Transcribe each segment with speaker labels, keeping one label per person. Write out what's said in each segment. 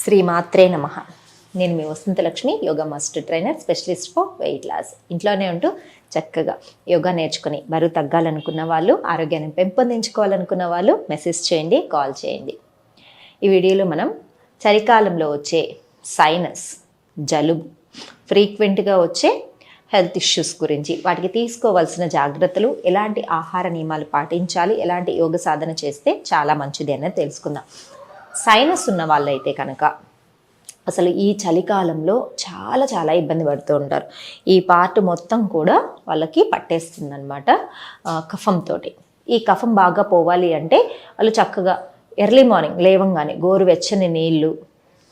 Speaker 1: శ్రీమాత్రే నమ. నేను మీ Vasanthalakshmi yoga master trainer specialist for weight loss. ఇంట్లోనే ఉంటూ చక్కగా యోగా నేర్చుకుని బరువు తగ్గాలనుకున్న వాళ్ళు ఆరోగ్యాన్ని పెంపొందించుకోవాలనుకున్న వాళ్ళు మెసేజ్ చేయండి కాల్ చేయండి. ఈ వీడియోలో మనం చలికాలంలో వచ్చే సైనస్ జలుబు ఫ్రీక్వెంట్గా వచ్చే హెల్త్ ఇష్యూస్ గురించి వాటికి తీసుకోవాల్సిన జాగ్రత్తలు ఎలాంటి ఆహార నియమాలు పాటించాలి ఎలాంటి యోగ సాధన చేస్తే చాలా మంచిది అనేది తెలుసుకుందాం. సైనస్ ఉన్న వాళ్ళైతే కనుక అసలు ఈ చలికాలంలో చాలా చాలా ఇబ్బంది పడుతూ ఉంటారు. ఈ పార్ట్ మొత్తం కూడా వాళ్ళకి పట్టేస్తుందన్నమాట కఫంతో ఈ కఫం బాగా పోవాలి అంటే వాళ్ళు చక్కగా ఎర్లీ మార్నింగ్ లేవంగానే గోరువెచ్చని నీళ్ళు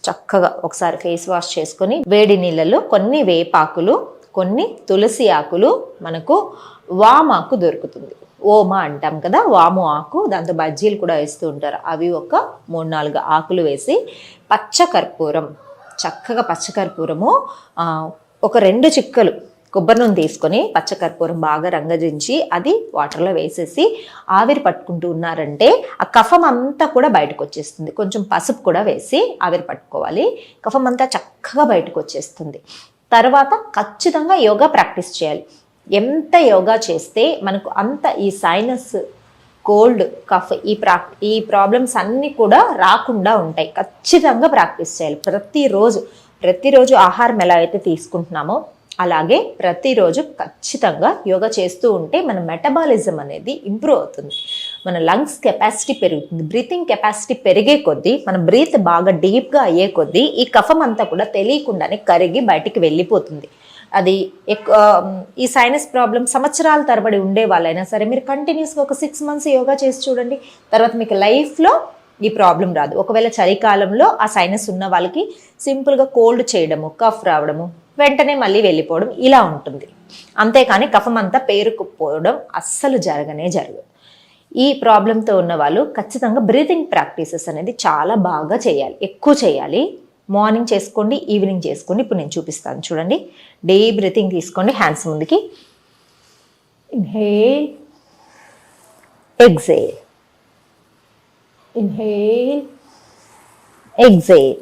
Speaker 1: చక్కగా ఒకసారి ఫేస్ వాష్ చేసుకొని వేడి నీళ్ళలో కొన్ని వేపాకులు కొన్ని తులసి ఆకులు మనకు వామాకు దొరుకుతుంది. ఓమా అంటాం కదా వాము ఆకు దాంతో బజ్జీలు కూడా వేస్తూ ఉంటారు. అవి ఒక మూడు నాలుగు ఆకులు వేసి పచ్చ కర్పూరం చక్కగా పచ్చకర్పూరము ఒక రెండు చిక్కలు కొబ్బరి నూనె తీసుకొని పచ్చ కర్పూరం బాగా రంగజించి అది వాటర్లో వేసేసి ఆవిరి పట్టుకుంటూ ఉన్నారంటే ఆ కఫం అంతా కూడా బయటకు వచ్చేస్తుంది. కొంచెం పసుపు కూడా వేసి ఆవిరి పట్టుకోవాలి. కఫం అంతా చక్కగా బయటకు వచ్చేస్తుంది. తర్వాత ఖచ్చితంగా యోగా ప్రాక్టీస్ చేయాలి. ఎంత యోగా చేస్తే మనకు అంత ఈ సైనస్ కోల్డ్ కఫ్ ఈ ప్రా ఈ ప్రాబ్లమ్స్ అన్నీ కూడా రాకుండా ఉంటాయి. ఖచ్చితంగా ప్రాక్టీస్ చేయాలి. ప్రతిరోజు ప్రతిరోజు ఆహారం ఎలా అయితే తీసుకుంటున్నామో అలాగే ప్రతిరోజు ఖచ్చితంగా యోగా చేస్తూ ఉంటే మన మెటబాలిజం అనేది ఇంప్రూవ్ అవుతుంది. మన లంగ్స్ కెపాసిటీ పెరుగుతుంది. బ్రీతింగ్ కెపాసిటీ పెరిగే కొద్దీ మన బ్రీత్ బాగా డీప్గా అయ్యే కొద్దీ ఈ కఫం అంతా కూడా తెలియకుండానే కరిగి బయటికి వెళ్ళిపోతుంది. అది ఎక్కువ ఈ సైనస్ ప్రాబ్లం సంవత్సరాల తరబడి ఉండే వాళ్ళైనా సరే మీరు కంటిన్యూస్గా ఒక సిక్స్ మంత్స్ యోగా చేసి చూడండి తర్వాత మీకు లైఫ్లో ఈ ప్రాబ్లం రాదు. ఒకవేళ చలికాలంలో ఆ సైనస్ ఉన్న వాళ్ళకి సింపుల్గా కోల్డ్ చేయడము కఫ్ రావడము వెంటనే మళ్ళీ వెళ్ళిపోవడం ఇలా ఉంటుంది. అంతేకాని కఫం అంతా పేరుకుపోవడం అస్సలు జరగనే జరగదు. ఈ ప్రాబ్లంతో ఉన్న వాళ్ళు ఖచ్చితంగా బ్రీతింగ్ ప్రాక్టీసెస్ అనేది చాలా బాగా చేయాలి ఎక్కువ చేయాలి. మార్నింగ్ చేసుకోండి ఈవినింగ్ చేసుకోండి. ఇప్పుడు నేను చూపిస్తాను. చూడండి. డే బ్రీతింగ్ తీసుకోండి. హ్యాండ్స్ ముందుకి. Inhale. Exhale. Inhale. Exhale.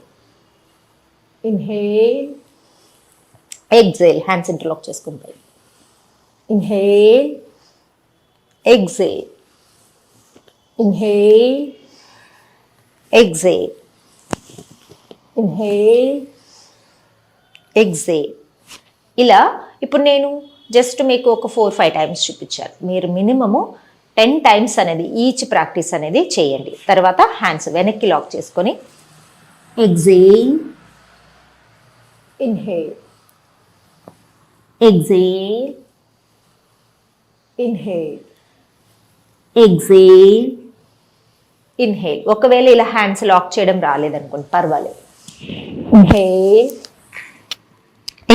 Speaker 1: Inhale. Exhale. Hands interlock చేసుకుంటాయి. Inhale. Exhale. Inhale. Exhale. Inhale exhale ఇలా ఇప్పుడు నేను జస్ట్ మీకు ఒక ఫోర్ ఫైవ్ టైమ్స్ చూపించాను. మీరు మినిమము టెన్ టైమ్స్ అనేది ఈచ్ ప్రాక్టీస్ అనేది చేయండి. తర్వాత హ్యాండ్స్ వెనక్కి లాక్ చేసుకొని exhale inhale exhale inhale exhale inhale ఒకవేళ ఇలా హ్యాండ్స్ లాక్ చేయడం రాలేదనుకోండి పర్వాలేదు. ఇన్హేల్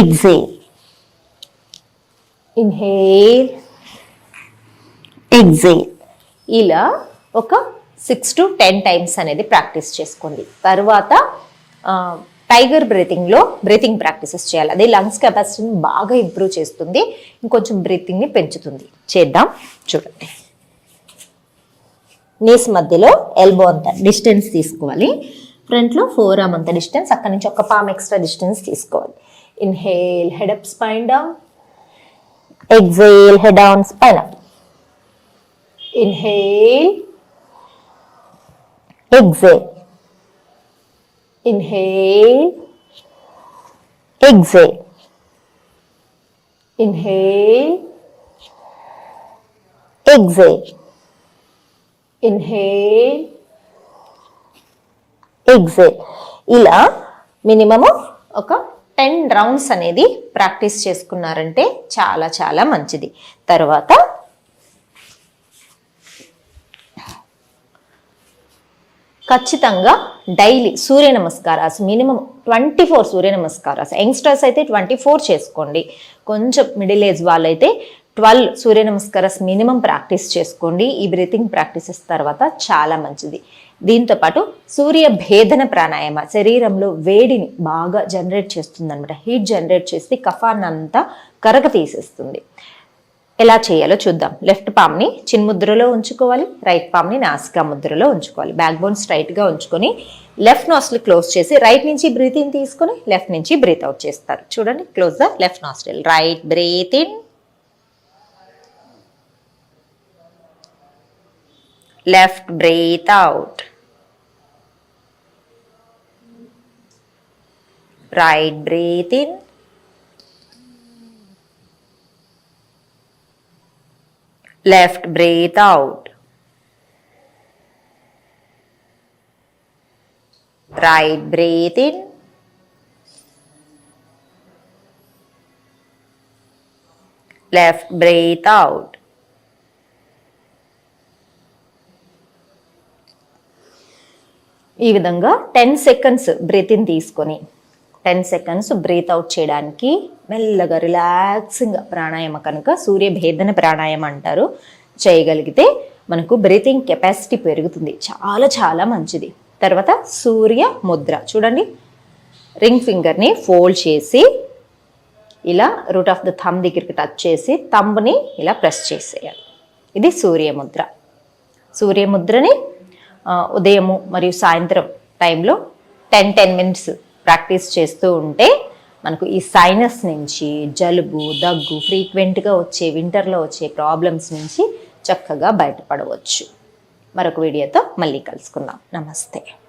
Speaker 1: ఎగ్జేల్ ఇన్హేల్ ఎగ్జేల్ ఇలా ఒక సిక్స్ టు టెన్ టైమ్స్ అనేది ప్రాక్టీస్ చేసుకోండి. తర్వాత టైగర్ బ్రీతింగ్లో బ్రీతింగ్ ప్రాక్టీసెస్ చేయాలి. అదే లంగ్స్ కెపాసిటీని బాగా ఇంప్రూవ్ చేస్తుంది. ఇంకొంచెం బ్రీతింగ్ని పెంచుతుంది. చేద్దాం. చూడండి. నీస్ మధ్యలో ఎల్బో అంత డిస్టెన్స్ తీసుకోవాలి. ఫ్రంట్లో ఫోర్ ఆమ్ అంత డిస్టెన్స్ అక్కడి నుంచి ఒక పామ్ ఎక్స్ట్రా డిస్టెన్స్ తీసుకోవాలి. Inhale head up spine down exhale head down spine up inhale exhale inhale exhale inhale exhale inhale exhale ఇలా మినిమము ఒక టెన్ రౌండ్స్ అనేది ప్రాక్టీస్ చేసుకున్నారంటే చాలా చాలా మంచిది. తర్వాత ఖచ్చితంగా daily Surya Namaskars minimum twenty four Surya Namaskars. Youngsters అయితే ట్వంటీ ఫోర్ చేసుకోండి. కొంచెం మిడిల్ ఏజ్ వాళ్ళైతే twelve Surya Namaskaram minimum practice చేసుకోండి. ఈ బ్రీతింగ్ ప్రాక్టీసెస్ తర్వాత చాలా మంచిది. దీంతో పాటు సూర్య భేదన ప్రాణాయామ శరీరంలో వేడిని బాగా జనరేట్ చేస్తుంది అనమాట హీట్ జనరేట్ చేసి కఫాన్ని అంతా కరగ తీసేస్తుంది. ఎలా చేయాలో చూద్దాం. లెఫ్ట్ పామ్ని చిన్ముద్రలో ఉంచుకోవాలి. రైట్ పామ్ని నాసికా ముద్రలో ఉంచుకోవాలి. బ్యాక్ బోన్ స్ట్రైట్గా ఉంచుకొని లెఫ్ట్ నాస్టిల్ క్లోజ్ చేసి రైట్ నుంచి బ్రీత్ ఇన్ తీసుకొని లెఫ్ట్ నుంచి బ్రీత్ అవుట్ చేస్తారు. చూడండి close the left nostril right breathe in left breathe out. Right breathe in. Left breathe out. Right breathe in. Left breathe out ఈ విధంగా ten seconds breathe in తీసుకొని ten seconds breathe out చేయడానికి మెల్లగా రిలాక్సింగ్గా ప్రాణాయామ కనుక సూర్య భేదన ప్రాణాయామం అంటారు. చేయగలిగితే మనకు బ్రీతింగ్ కెపాసిటీ పెరుగుతుంది. చాలా చాలా మంచిది. తర్వాత సూర్య ముద్ర. చూడండి. రింగ్ ఫింగర్ని ఫోల్డ్ చేసి ఇలా రూట్ ఆఫ్ ద థమ్ దగ్గరికి టచ్ చేసి థంబ్ని ఇలా ప్రెస్ చేసేయాలి. ఇది సూర్యముద్ర సూర్యముద్రని ఉదయము మరియు సాయంత్రం టైంలో టెన్ టెన్ మినిట్స్ ప్రాక్టీస్ చేస్తూ ఉంటే మనకు ఈ సైనస్ నుంచి జలుబు దగ్గు ఫ్రీక్వెంట్గా వచ్చే వింటర్లో వచ్చే ప్రాబ్లమ్స్ నుంచి చక్కగా బయటపడవచ్చు. మరొక వీడియోతో మళ్ళీ కలుసుకుందాం. నమస్తే.